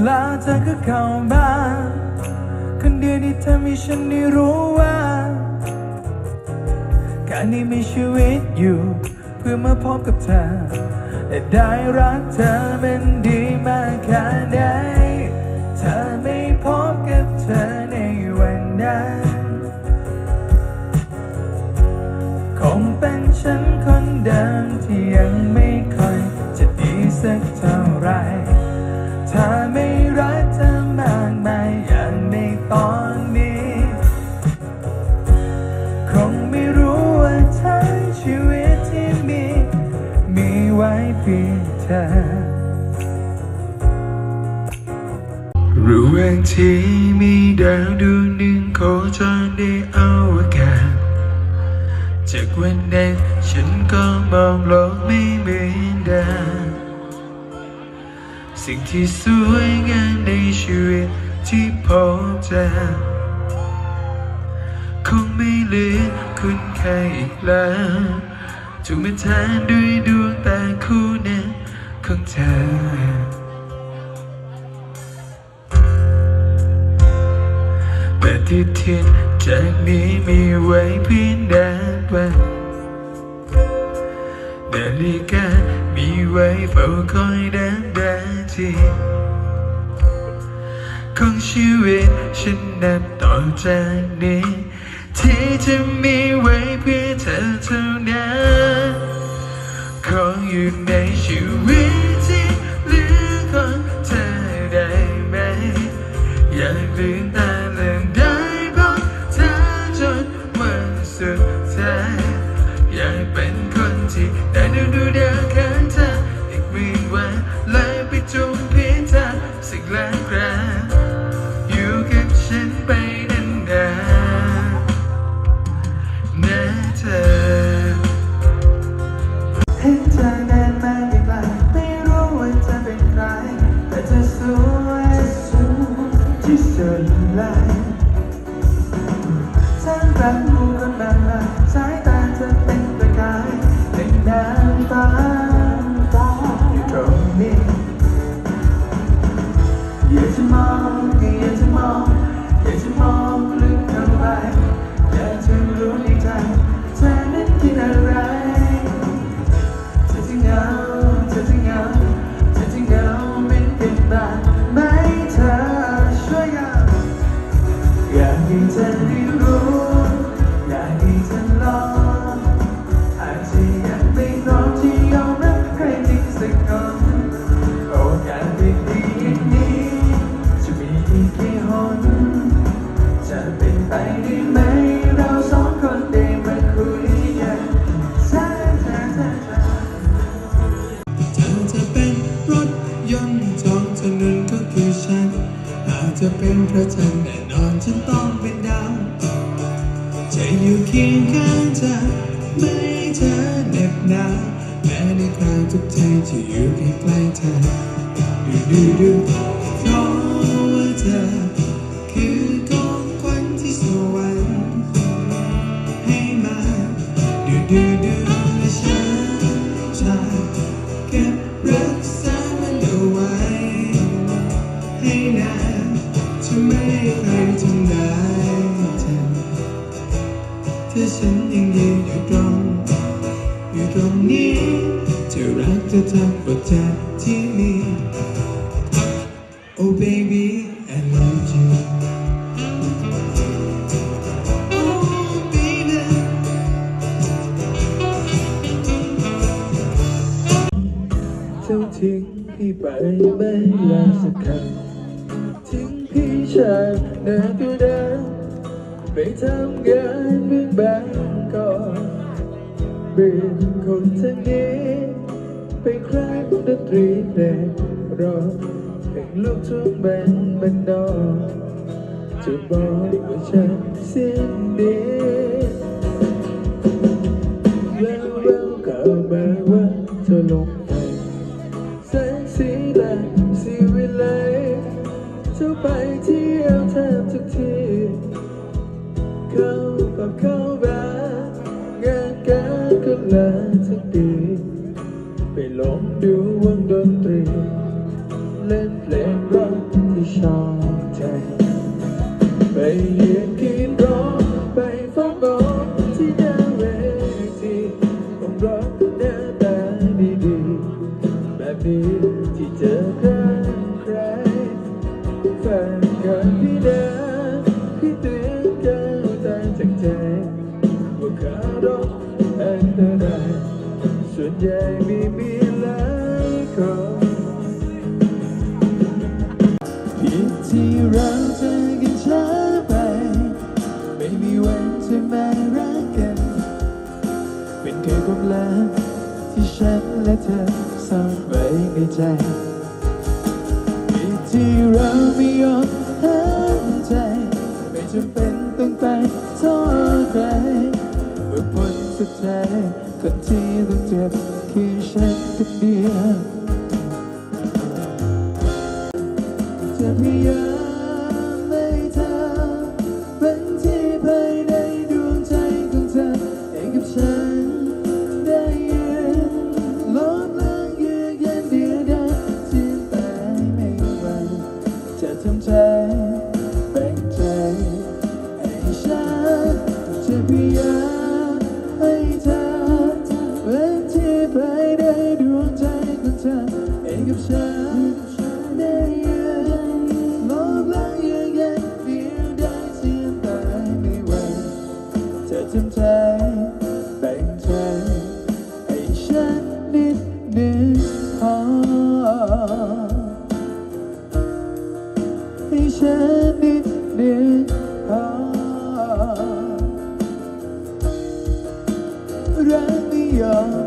แล้วเธอก็เข้ามาคนเดียวที่ทำให้ฉันได้รู้ว่า การที่มีชีวิตอยู่ เพื่อมาพบกับเธอและได้รักเธอมันดีมากแค่ไหนเธอไม่พบกับเธอในวันนั้นคงเป็นฉันคนเดิมที่ยังไม่ค่อยจะดีสักเท่าไหร ถ้าไม่รักเธอมากมายอย่างในตอนนี้ คงไม่รู้ว่าทั้งชีวิตที่มี มีไว้เพียงเธอ รู้ว่าที่มีดาวดวงหนึ่งโคจรในอวกาศจากวันนั้นฉันก็มองโลกไม่เหมือนเดิม สิ่งที่สวยงามในชีวิตที่พบเจอคงไม่เหลือคุณใครอีกแล้วถูกมาแทนด้วยดวงตาคู่นั้นของเธอ ปฏิทินจากนี้มีไว้เพียงนับวันนาฬิกามีไว้เฝ้าคอยนับน ทีของชีวิตฉันนับต่อจากนี้ ที่จะมีไว้เพื่อเธอเท่านั้นขออยู่ในชีวิตที่เหลือของเธอได้ไหม อยากลืมตาเลื่นได้พบเธอจนวันสุดท้ายอยากเป็นคนที่ได้ดูดูเดินข้ ลยฉันรักผู้ น็บหนาวแม้ในคราวทุกทีที่อยู่ใกล้ๆเธอดูดูดูเพราะว่าเธอ คือของขวัญที่สวรรค์ให้มาดูดูดูและฉันจะเก็บรักษามันเอาไว้ ให้นานจะไม่ใครทำร้ายเธอถ้าฉันยังยืนอยู่ตรง จะรักเธอทั้งหมดจากที่นี่ Oh baby I love you Oh baby เจ้าทิ้งพี่ไปไม่ลาสักคำทิ้งพี่ชายหน้าตัวเดิมไปทำงานเมืองบงกอกเปลี่ยนคนทางนี้ ไปคลายดนตรีเพลงรอเพลงลูกทุ่งแบนบันดอกจะบอกว่าฉันเสิ้นดีแล้วแล้วก็มาว่าเธอลงไปแสงสีแดงสีวิไลเธอไปเที่ยวแทบทุกทีเข้ากับเข้าแบงานการก็ลาทุกปี ไปหลงดูวงดนตรี เล่นเพลงรักที่ชอบใจ ไปยืนคิดร้องไปฟังบอกที่หน้าเวทีผมรักหน้าตาดีดีแบบนี้ที่เจอใครใครแฟนกันพี่เดินพี่เตือนก้าวตาจากใจว่าขาดอกอันตรายส่วนใหญ่ ลัที่ฉันและเธอซ่อนไว้ในใจมีที่เราไม่ยอมห้ามใจ ไม่จำเป็นต้องไปโทษใครเมื่อผลสุดท้ายคนที่ต้องเจ็บคือฉันคนเดียว เธอเงกับฉันได้ยังมองว่ายังไงเดีวได้เสียตายไม่ไหวเธอทำใจแบ่งใจให้ฉันนิดนึ่พอให้ฉันนิดนึ่พอรักไม่ยอม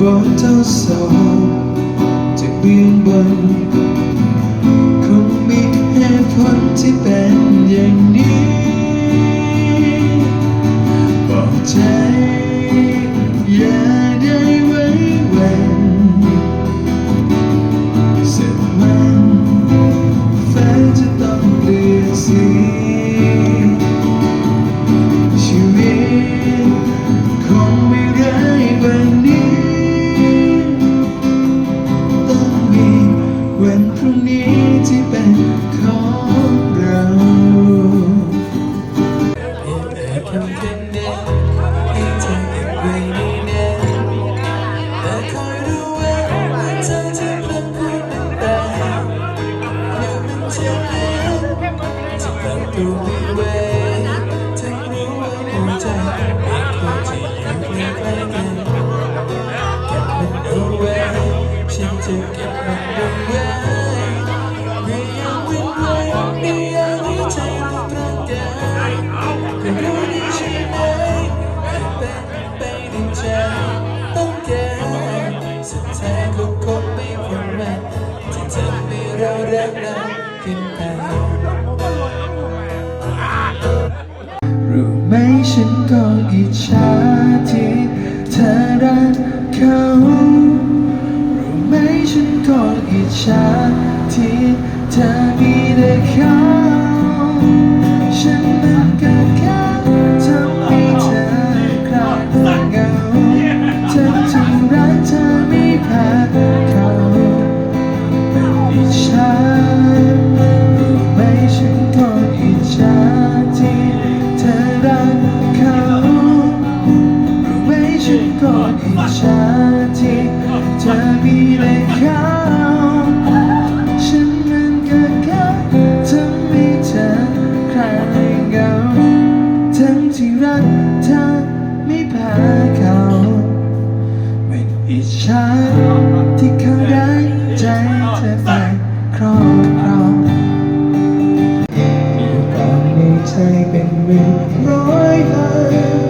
บอนทั้งสองจะเบี่ยงเบนคงมีเหตุผลที่เป็น เลิกเลิกขึ้นแต่รู้ไหมฉันก็อิจฉา มีแต่เขาฉันมันก็แค่ทำให้เธอคลาเหงาทั้งที่รักเธอไม่แพ้เขาเป็นอิจฉาที่เขาได้ใจเธอไปครอบง